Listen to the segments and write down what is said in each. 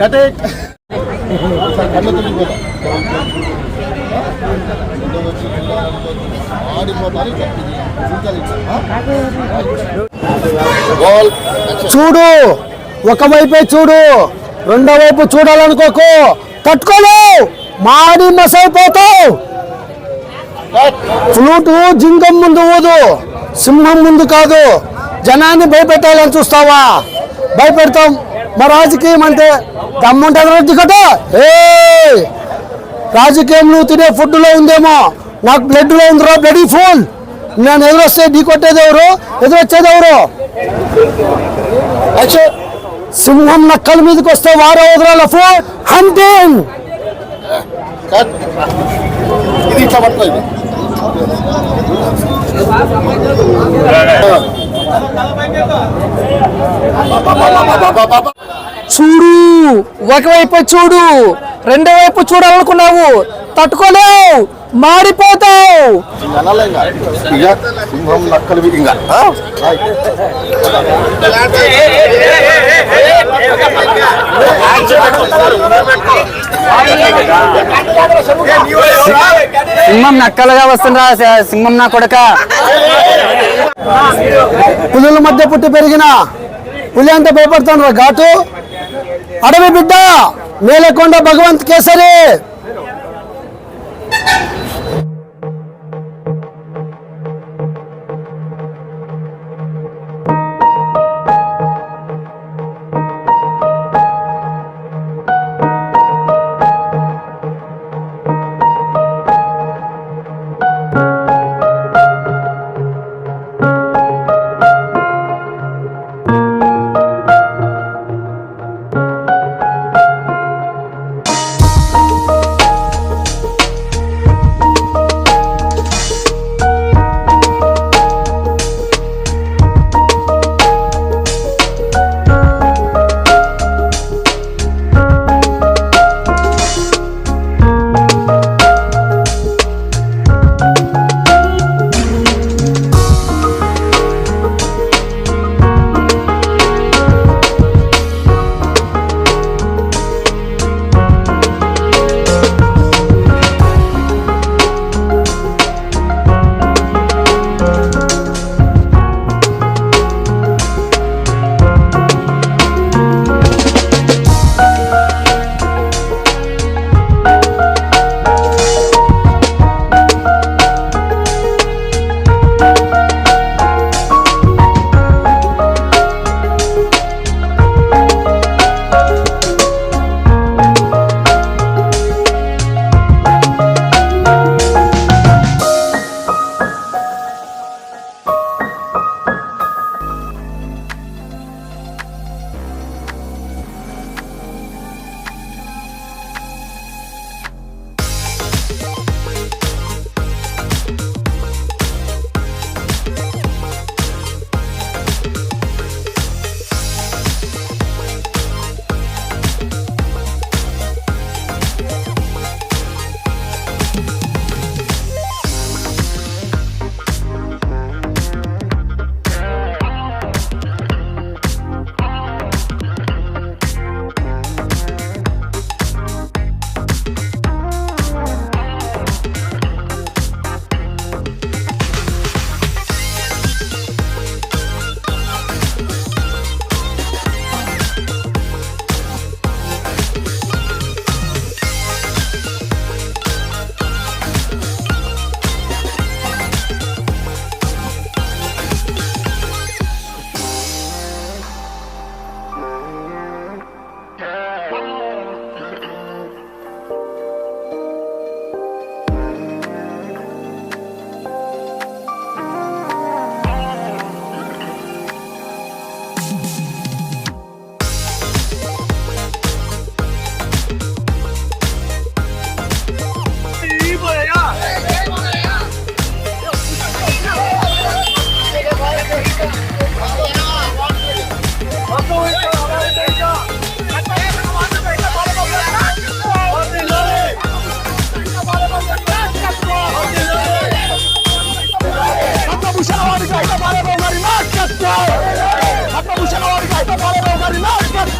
Cut ball చూడు ఒకవైపే చూడు. రెండో వైపు చూడాలనుకోకు. తట్టుకోలేవు మాడి మసైపోతావు. ఫ్లూటు జింగం ముందు ఊదు. సింహం ముందు కాదు. జనాన్ని భయపెట్టాలని చూస్తావా? భయపెడతాం. మా రాజకీయం అంటే దమ్ముంటుంది దిగట ఏ! రాజకీయం నువ్వు తినే ఫుడ్లో ఉందేమో? నాకు బ్లడ్లో ఉందిరా బ్లడీ ఫుల్. నేను ఎదురొస్తే ఢీ కొట్టేది ఎవరు? ఎదురొచ్చేది ఎవరు? సింహం నక్కల మీదకి వస్తే వారో వదరాల ఫుడ్ హంటింగ్! ఇది చూడు ఒకవైపు చూడు రెండో వైపు చూడాలనుకున్నావు. తట్టుకోలేవు. ఇక సింహం నక్కలు వీటి ఇంకా ఆ? సింహం నక్కలుగా వస్తుందా సింహం నా కొడక. పులుల మధ్య పుట్టి పెరిగిన పులి అంత భయపడుతున్నారు ఘాటు. అడవి బిడ్డ నేలకొండ భగవంత్ కేసరి.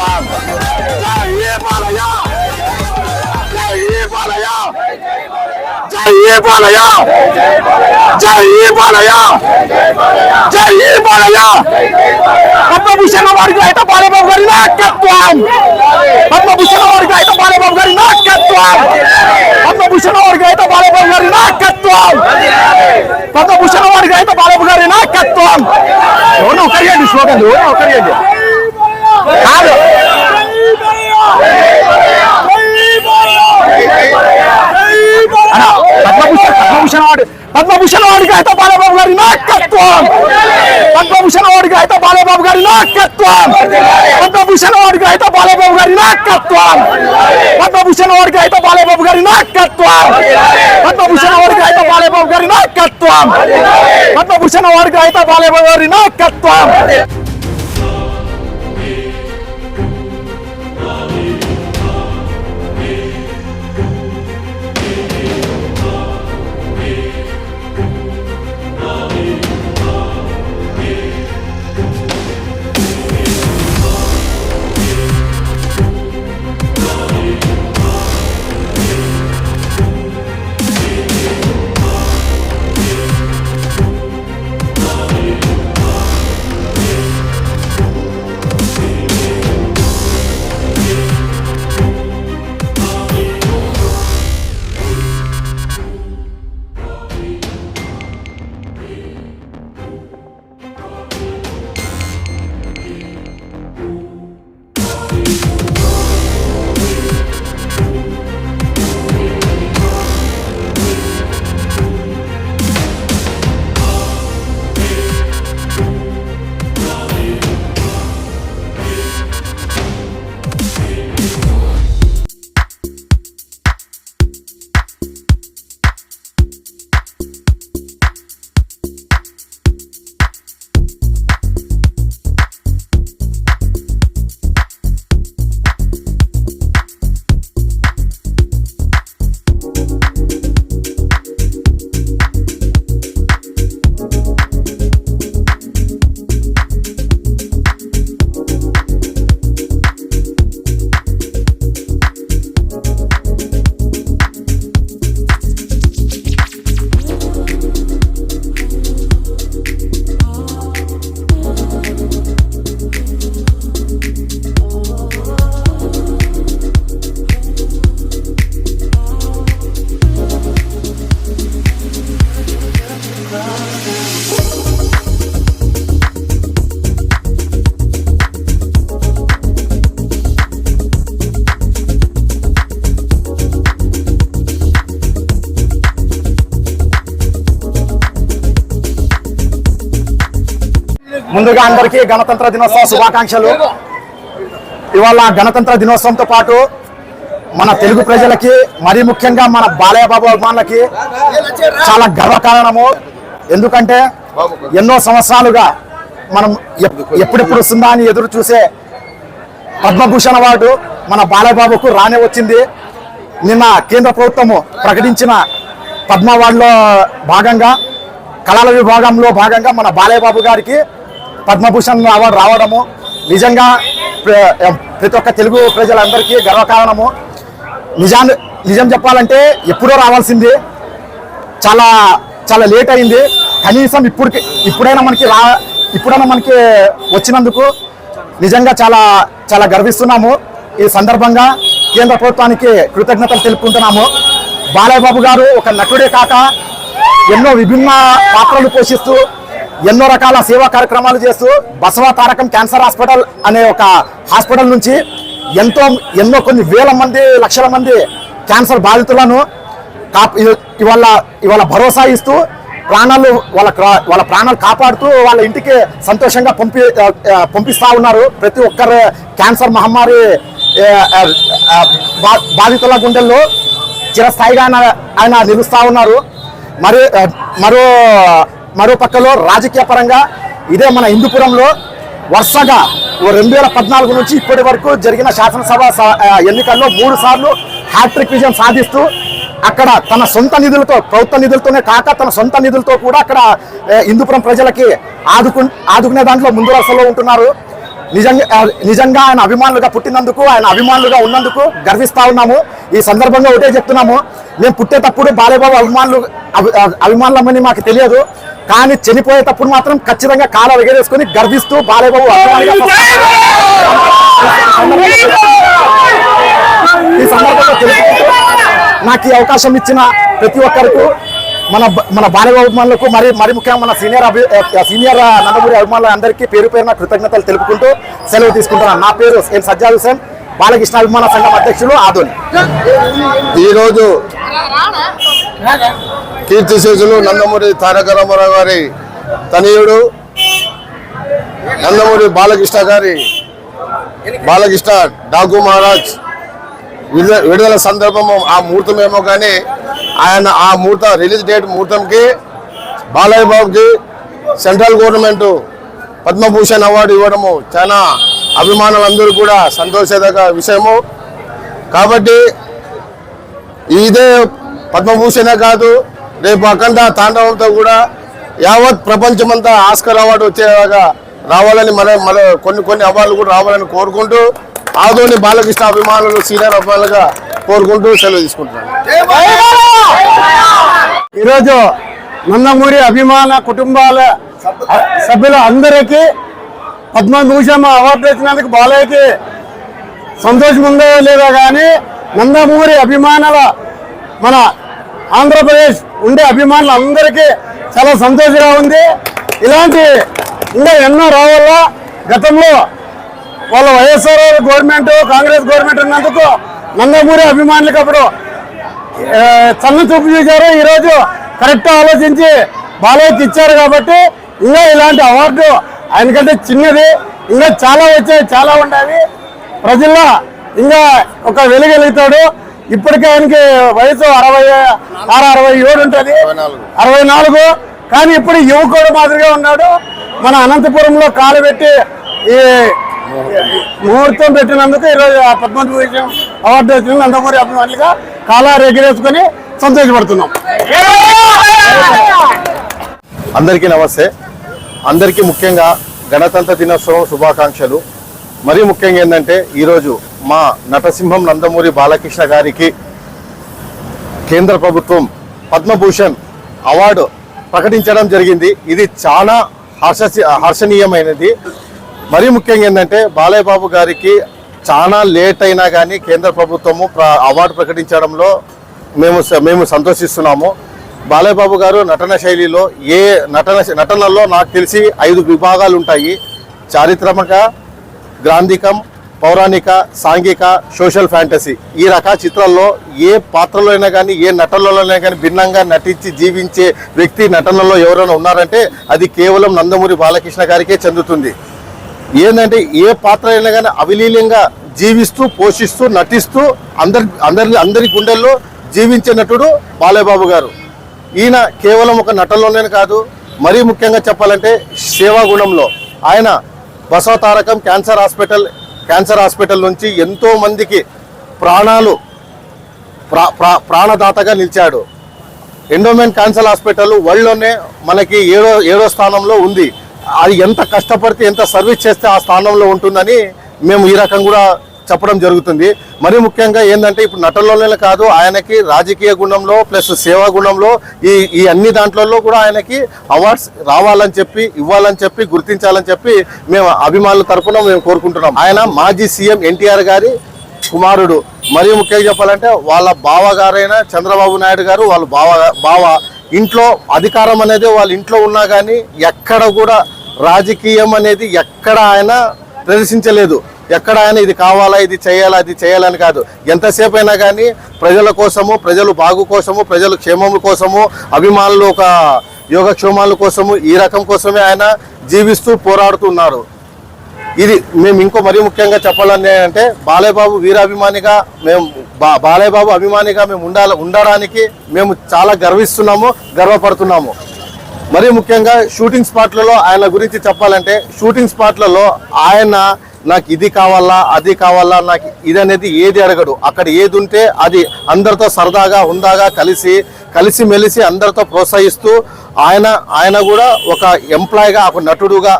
राम चाहिए बालया चाहिए बालया चाहिए बालया चाहिए बालया चाहिए बालया पद्मभूषण वर्ग आहे तर बालबाबगारी नाकत्वाम पद्मभूषण वर्ग आहे तर बालबाबगारी पद्मभूषण वर्ग आहे तर बालबाबगारी नाकत्वाम पद्मभूषण वर्ग स्लोगन हो బాలబాబు గారి నాయకత్వం. పద్మభూషణ్ వాడికి అయితే బాలబాబు గారి నాయకత్వం. పద్మభూషణ్ వాడికి అయితే బాలబాబు గారి నాయకత్వం. పద్మభూషణ్ వాడికి అయితే బాలబాబు గారి నాయకత్వం. పద్మభూషణ్ వాడికి అయితే బాలబాబు గారి నాయకత్వం. ముందుగా అందరికీ గణతంత్ర దినోత్సవ శుభాకాంక్షలు. ఇవాళ గణతంత్ర దినోత్సవంతో పాటు మన తెలుగు ప్రజలకి మరీ ముఖ్యంగా మన బాలయ్యబాబు అభిమానులకి చాలా గర్వకారణము. ఎందుకంటే ఎన్నో సంవత్సరాలుగా మనం ఎప్- ఎప్పుడెప్పుడు వస్తుందా అని ఎదురు చూసే పద్మభూషణ్ అవార్డు మన బాలయ్యబాబుకు రానే వచ్చింది. నిన్న కేంద్ర ప్రభుత్వము ప్రకటించిన పద్మ అవార్డులో భాగంగా కళల విభాగంలో భాగంగా మన బాలయ్యబాబు గారికి పద్మభూషణ్ అవార్డు రావడము నిజంగా ప్ర- ప్రతి ఒక్క తెలుగు ప్రజలందరికీ గర్వకారణము. నిజాన్ని నిజం చెప్పాలంటే ఎప్పుడో రావాల్సింది. చాలా చాలా లేట్ అయింది. కనీసం ఇప్పుడు ఇప్పుడైనా మనకి రా ఇప్పుడైనా మనకి వచ్చినందుకు నిజంగా చాలా చాలా గర్విస్తున్నాము. ఈ సందర్భంగా కేంద్ర ప్రభుత్వానికి కృతజ్ఞతలు తెలుపుకుంటున్నాము. బాలయ్య బాబు గారు ఒక నటుడే కాక ఎన్నో విభిన్న పాత్రలు పోషిస్తూ ఎన్నో రకాల సేవా కార్యక్రమాలు చేస్తూ బసవ తారకం క్యాన్సర్ హాస్పిటల్ అనే ఒక హాస్పిటల్ నుంచి ఎంతో ఎన్నో కొన్ని వేల మంది లక్షల మంది క్యాన్సర్ బాధితులను కాప్ ఇవాళ ఇవాళ భరోసా ఇస్తూ ప్రాణాలు వాళ్ళ వాళ్ళ ప్రాణాలు కాపాడుతూ వాళ్ళ ఇంటికి సంతోషంగా పంపి పంపిస్తూ పంపిస్తా ఉన్నారు. ప్రతి ఒక్కరు క్యాన్సర్ మహమ్మారి బా- బాధితుల గుండెల్లో చిరస్థాయిగా ఆయన ఆయన నిలుస్తూ ఉన్నారు. మరి మరో మరో పక్కలో రాజకీయ పరంగా ఇదే మన హిందూపురంలో వరుసగా ఓ రెండు వేల పద్నాలుగు నుంచి ఇప్పటి వరకు జరిగిన శాసనసభ స- ఎన్నికల్లో మూడు సార్లు హ్యాట్రిక్ విజయం సాధిస్తూ అక్కడ తన సొంత నిధులతో ప్రభుత్వ నిధులతోనే కాక తన సొంత నిధులతో కూడా అక్కడ హిందూపురం ప్రజలకి ఆదుకు ఆదుకునే దాంట్లో ముందు వరుసలో ఉంటున్నారు. నిజంగా నిజంగా ఆయన అభిమానులుగా పుట్టినందుకు ఆయన అభిమానులుగా ఉన్నందుకు గర్విస్తూ ఉన్నాము. ఈ సందర్భంగా ఒకటే చెప్తున్నాము. మేము పుట్టేటప్పుడు బాలయ్యబాబు అభిమానులు అభి- అభిమానులమని మాకు తెలియదు. కానీ చనిపోయేటప్పుడు మాత్రం ఖచ్చితంగా కాల ఎగరేసుకొని గర్విస్తూ బాలేబాబు అభిమానిగా ఈ సందర్భంగా నాకు ఈ అవకాశం ఇచ్చిన ప్రతి ఒక్కరికి మన మన బాలయ్య అభిమానులకు మరి మరి ముఖ్యంగా మన సీనియర్ అభి సీనియర్ నందమూరి అభిమానుల అందరికీ పేరు పేరున కృతజ్ఞతలు తెలుపుకుంటూ సెలవు తీసుకుంటున్నాను నా పేరు ఎన్ సజ్జాద్ హుసేన్ బాలకృష్ణ అభిమాన సంఘం అధ్యక్షులు ఆదోని. ఈరోజు కీర్తిశేషులు నందమూరి తారక రామారావు గారి తనయుడు నందమూరి బాలకృష్ణ గారి బాలకృష్ణ డాకు మహారాజ్ విడుదల సందర్భం సందర్భము ఆ ముహూర్తం ఏమో కానీ ఆయన ఆ ముహూర్తం రిలీజ్ డేట్ ముహూర్తంకి బాలయ్య బాబుకి సెంట్రల్ గవర్నమెంట్ పద్మభూషణ్ అవార్డు ఇవ్వడము చాలా అభిమానులందరూ కూడా సంతోషదగ విషయము. కాబట్టి ఇదే పద్మభూషణే కాదు రేపు అఖండ తాండవంతో కూడా యావత్ ప్రపంచమంతా ఆస్కర్ అవార్డు వచ్చేలాగా రావాలని మన మన కొన్ని కొన్ని అవార్డులు కూడా రావాలని కోరుకుంటూ ఆదోని బాలకృష్ణ అభిమానులు సీనియర్ అభిమానులుగా కోరుకుంటూ సెలవు తీసుకుంటున్నాను. ఈరోజు నందమూరి అభిమాన కుటుంబాల సభ్యుల అందరికీ పద్మభూషణ అవార్డు వచ్చినందుకు బాలయ్యకి సంతోషం ఉందో లేదో కానీ నందమూరి అభిమానుల మన ఆంధ్రప్రదేశ్ ఉండే అభిమానులు అందరికీ చాలా సంతోషంగా ఉంది. ఇలాంటి ఇంకా ఎన్నో రావాలా? గతంలో వాళ్ళ వైఎస్ఆర్ గవర్నమెంట్ కాంగ్రెస్ గవర్నమెంట్ ఉన్నందుకు నందమూరి అభిమానులకు అప్పుడు చల్ల చూపు చూశారు. ఈరోజు కరెక్ట్ ఆలోచించి బాలయ్యకి ఇచ్చారు కాబట్టి ఇంకా ఇలాంటి అవార్డు ఆయనకంటే చిన్నది. ఇంకా చాలా వచ్చాయి చాలా ఉండాలి ప్రజల్లో ఇంకా ఒక వెలుగెలుగుతాడు. ఇప్పటికే ఆయనకి వయసు అరవై ఆరు అరవై ఏడు ఉంటుంది. అరవై నాలుగు. కానీ ఇప్పుడు యువకుడు మాదిరిగా ఉన్నాడు. మన అనంతపురంలో కాలు పెట్టి ఈ ముహూర్తం పెట్టినందుకు ఈరోజు ఆ పద్మభూషణ్ అవార్డు వచ్చిన నందమూరి అభిమానులుగా కాలా ఎగిరేసుకొని సంతోషపడుతున్నాం. అందరికీ నమస్తే. అందరికీ ముఖ్యంగా గణతంత్ర దినోత్సవం శుభాకాంక్షలు. మరీ ముఖ్యంగా ఏంటంటే ఈరోజు మా నటసింహం నందమూరి బాలకృష్ణ గారికి కేంద్ర ప్రభుత్వం పద్మభూషణ్ అవార్డు ప్రకటించడం జరిగింది. ఇది చాలా హర్ష హర్షణీయమైనది. మరీ ముఖ్యంగా ఏంటంటే బాలయ్య బాబు గారికి చాలా లేట్ అయినా కానీ కేంద్ర ప్రభుత్వము అవార్డు ప్రకటించడంలో మేము స- మేము సంతోషిస్తున్నాము. బాలయ్య బాబు గారు నటన శైలిలో ఏ నటన నటనలో నాకు తెలిసి ఐదు విభాగాలు ఉంటాయి చారిత్రక గ్రాంధికం పౌరాణిక సాంఘిక సోషల్ ఫ్యాంటసీ. ఈ రకాల చిత్రాల్లో ఏ పాత్రలో అయినా కానీ ఏ నటనలోనైనా కానీ భిన్నంగా నటించి జీవించే వ్యక్తి నటనలో ఎవరైనా ఉన్నారంటే అది కేవలం నందమూరి బాలకృష్ణ గారికే చెందుతుంది. ఏంటంటే ఏ పాత్ర అయినా కానీ అవిలీలంగా జీవిస్తూ పోషిస్తూ నటిస్తూ అందరి అందరి అందరి గుండెల్లో జీవించే నటుడు బాలయ్యబాబు గారు. ఈయన కేవలం ఒక నటనలోనే కాదు మరీ ముఖ్యంగా చెప్పాలంటే సేవాగుణంలో. ఆయన Basavatarakam cancer hospital cancer hospital నుంచి ఎంతో మందికి ప్రాణాలు ప్రా ప్రా- ప్రాణదాతగా నిలిచాడు. ఎండోమెంట్ క్యాన్సర్ హాస్పిటల్ వరల్డ్లోనే మనకి ఏడో ఏడో స్థానంలో ఉంది. అది ఎంత కష్టపడితే ఎంత సర్వీస్ చేస్తే ఆ స్థానంలో ఉంటుందని మేము ఈ రకం కూడా చెప్పడం జరుగుతుంది. మరి ముఖ్యంగా ఏంటంటే ఇప్పుడు నటనలోనే కాదు ఆయనకి రాజకీయ గుణంలో ప్లస్ సేవా గుణంలో ఈ ఈ అన్ని దాంట్లలో కూడా ఆయనకి అవార్డ్స్ రావాలని చెప్పి ఇవ్వాలని చెప్పి గుర్తించాలని చెప్పి మేము అభిమానుల తరఫున మేము కోరుకుంటున్నాం. ఆయన మాజీ సీఎం ఎన్టీఆర్ గారి కుమారుడు. మరీ ముఖ్యంగా చెప్పాలంటే వాళ్ళ బావగారైన చంద్రబాబు నాయుడు గారు వాళ్ళ బావ బావ ఇంట్లో అధికారం అనేది వాళ్ళ ఇంట్లో ఉన్నా కానీ ఎక్కడ కూడా రాజకీయం అనేది ఎక్కడ ఆయన ప్రదర్శించలేదు. ఎక్కడ అని ఇది కావాలా ఇది చేయాలా అది చేయాలని కాదు. ఎంతసేపు అయినా కానీ ప్రజల కోసము ప్రజలు బాగు కోసము ప్రజల క్షేమం కోసము అభిమానులు ఒక యోగక్షేమాల కోసము ఈ రకం కోసమే ఆయన జీవిస్తూ పోరాడుతున్నారు. ఇది మేము ఇంకో మరీ ముఖ్యంగా చెప్పాలని అంటే బాలయ్యబాబు వీరాభిమానిగా మేము బా బాలయ్యబాబు అభిమానిగా మేము ఉండాలి ఉండడానికి మేము చాలా గర్విస్తున్నాము గర్వపడుతున్నాము. మరీ ముఖ్యంగా షూటింగ్ స్పాట్లలో ఆయన గురించి చెప్పాలంటే షూటింగ్ స్పాట్లలో ఆయన నాకు ఇది కావాలా అది కావాలా నాకు ఇది అనేది ఏది అడగడు. అక్కడ ఏది ఉంటే అది అందరితో సరదాగా హుందాగా కలిసి కలిసి మెలిసి అందరితో ప్రోత్సహిస్తూ ఆయన ఆయన కూడా ఒక ఎంప్లాయ్గా ఒక నటుడుగా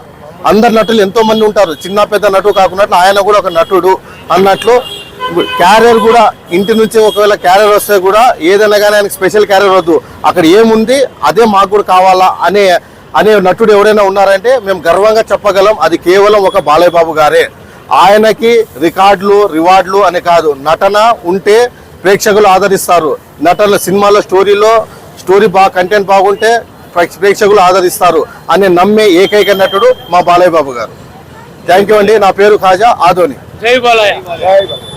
అందరు నటులు ఎంతోమంది ఉంటారు. చిన్న పెద్ద నటుడు కాకున్నట్లు ఆయన కూడా ఒక నటుడు అన్నట్లు క్యారియర్ కూడా ఇంటి నుంచి ఒకవేళ క్యారియర్ వస్తే కూడా ఏదైనా కానీ ఆయనకి స్పెషల్ క్యారియర్ వద్దు. అక్కడ ఏముంది అదే మాకు కూడా కావాలా అనే అనే నటుడు ఎవరైనా ఉన్నారంటే మేము గర్వంగా చెప్పగలం అది కేవలం ఒక బాలయ్య బాబు గారే. ఆయనకి రికార్డులు రివార్డులు అని కాదు నటన ఉంటే ప్రేక్షకులు ఆదరిస్తారు. నటన సినిమాలో స్టోరీలో స్టోరీ బాగా కంటెంట్ బాగుంటే ప్రేక్ష- ప్రేక్షకులు ఆదరిస్తారు అని నమ్మే ఏకైక నటుడు మా బాలయ్య బాబు గారు. థ్యాంక్ యూ అండి. నా పేరు ఖాజా ఆదోని. జై బాలయ్య.